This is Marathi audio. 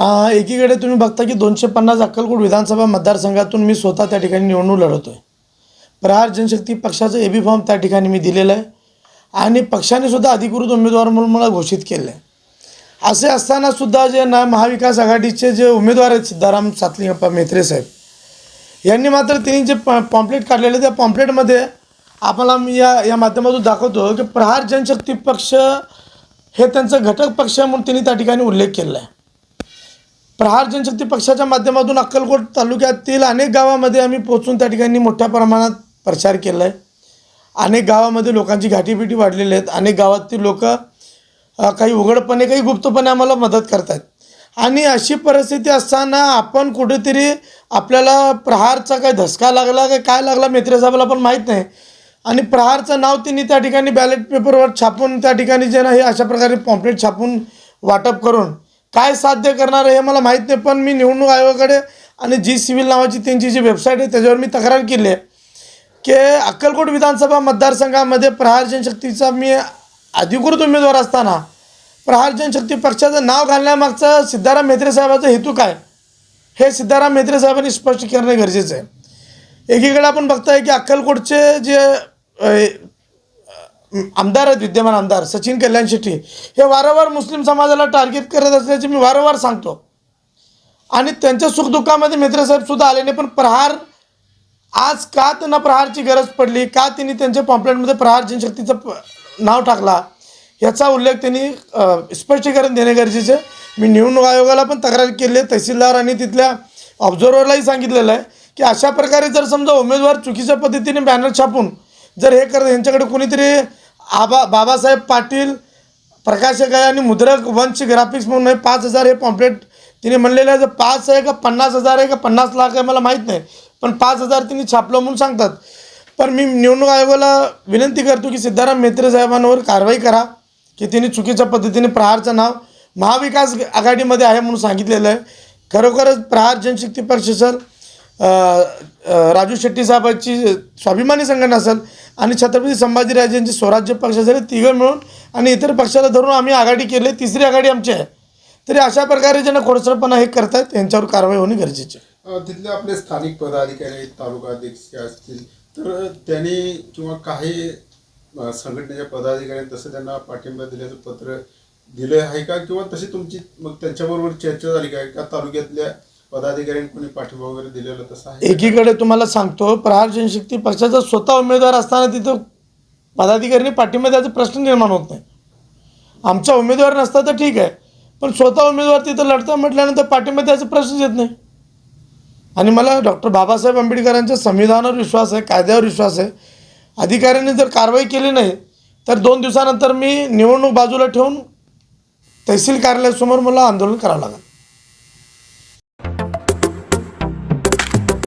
एकीकडे तुम्ही बघता की दोनशे पन्नास अक्कलकोट विधानसभा मतदारसंघातून मी स्वतः त्या ठिकाणी निवडणूक लढवतो आहे प्रहार जनशक्ती पक्षाचं ए बी फॉर्म त्या ठिकाणी मी दिलेलं आहे. आणि पक्षाने सुद्धा अधिकृत उमेदवार म्हणून मला घोषित केलं आहे असे असताना सुद्धा जे ना महाविकास आघाडीचे जे उमेदवार आहेत सिद्धाराम सातलिंगप्पा मेत्रे साहेब यांनी मात्र त्यांनी जे प पॉम्प्लेट काढलेले त्या पॉम्प्लेटमध्ये आपल्याला मी या या माध्यमातून दाखवतो की प्रहार जनशक्ती पक्ष हे त्यांचं घटक पक्ष म्हणून त्यांनी त्या ठिकाणी उल्लेख केला आहे. प्रहार जनशक्ती पक्षाच्या माध्यमातून अक्कलकोट तालुक्यातील अनेक गावामध्ये आम्ही पोचून त्या ठिकाणी मोठ्या प्रमाणात प्रचार केला आहे अनेक गावामध्ये लोकांची गाठीबिटी वाढलेली आहेत. अनेक गावातील लोक काही उघडपणे काही गुप्तपणे आम्हाला मदत करत आहेत आणि अशी परिस्थिती असताना आपण कुठेतरी आपल्याला प्रहारचा काय धसका लागला काय काय लागला मेत्रेसाहेबाला पण माहीत नाही. आणि प्रहारचं नाव त्यांनी त्या ठिकाणी बॅलेट पेपरवर छापून त्या ठिकाणी जे ना हे अशा प्रकारे पॉम्पलेट छापून वाटप करून काय साध्य करणार आहे हे मला माहीत नाही पण मी निवडणूक आयोगाकडे आणि जी सिव्हिल नावाची त्यांची जी वेबसाईट आहे त्याच्यावर मी तक्रार केली आहे. की अक्कलकोट विधानसभा मतदारसंघामध्ये प्रहार जनशक्तीचा मी अधिकृत उमेदवार असताना प्रहार जनशक्ती पक्षाचं नाव घालण्यामागचं सिद्धाराम म्हेत्रे साहेबाचा हेतू काय? हे सिद्धाराम म्हेत्रे साहेबांनी स्पष्ट करणे गरजेचं आहे. एकीकडे आपण बघताय की अक्कलकोटचे जे आमदार आहेत विद्यमान आमदार सचिन कल्याण शेट्टी. हे वारंवार मुस्लिम समाजाला टार्गेट करत असल्याचे मी वारंवार सांगतो. आणि त्यांच्या सुखदुःखामध्ये मित्र साहेब आले नाही पण प्रहार आज का त्यांना प्रहारची गरज पडली? का त्यांनी त्यांच्या पॉम्पलेटमध्ये प्रहार जनशक्तीचं प नाव टाकला? याचा उल्लेख त्यांनी स्पष्टीकरण देणे गरजेचे मी निवडणूक आयोगाला पण तक्रार केली आहे. तहसीलदार आणि तिथल्या ऑब्झर्वरलाही सांगितलेलं आहे की अशा प्रकारे जर समजा उमेदवार चुकीच्या पद्धतीने बॅनर छापून जर हे करत यांच्याकडे कोणीतरी आबा बाबासाहेब पाटील प्रकाशक आहे आणि मुद्रक वंश ग्राफिक्स म्हणून आहे पाच हजार हे पॉम्पलेट तिने म्हणलेलं आहे. जर पाच आहे का पन्नास हजार आहे का पन्नास लाख आहे मला माहीत नाही. पण पाच हजार तिने छापलं म्हणून सांगतात. पण मी निवडणूक आयोगाला विनंती करतो की सिद्धाराम मेत्रे साहेबांवर कारवाई करा की तिने चुकीच्या पद्धतीने प्रहारचं नाव महाविकास आघाडीमध्ये आहे म्हणून सांगितलेलं आहे. खरोखरच प्रहार जनशक्ती पक्ष सर राजू शेट्टी साहेबांची स्वाभिमानी संघटना असेल आणि छत्रपती संभाजीराजेंची स्वराज्य पक्ष असेल तिघं मिळून आणि इतर पक्षाला धरून आम्ही आघाडी केली. तिसरी आघाडी आमची आहे. तरी अशा प्रकारे ज्यांना खोडसरपणा हे करत आहेत त्यांच्यावर कारवाई होणे गरजेचे आहे. तिथले आपले स्थानिक पदाधिकारी तालुका अध्यक्ष असतील. तर त्यांनी किंवा काही संघटनेच्या पदाधिकाऱ्यांनी तसं त्यांना पाठिंबा दिल्याचं पत्र दिलं आहे का? किंवा तशी तुमची मग त्यांच्याबरोबर चर्चा झाली काय का तालुक्यातल्या पदाधिकाऱ्यांनी कोणी पाठिंबा वगैरे दिलेला तसं आहे? एकीकडे तुम्हाला सांगतो प्रहार जनशक्ती पक्षाचा स्वतः उमेदवार असताना तिथं पदाधिकाऱ्यांनी पाठिंबा द्यायचा प्रश्न निर्माण होत नाही. आमचा उमेदवार नसता तर ठीक आहे पण स्वतः उमेदवार तिथं लढता म्हटल्यानंतर पाठिंबा द्यायचा प्रश्नच येत नाही. आणि मला डॉक्टर बाबासाहेब आंबेडकरांच्या संविधानावर विश्वास आहे कायद्यावर विश्वास आहे. अधिकाऱ्यांनी जर कारवाई केली नाही तर दोन दिवसानंतर मी निवडणूक बाजूला ठेवून तहसील कार्यालयासमोर मला आंदोलन करावं लागेल.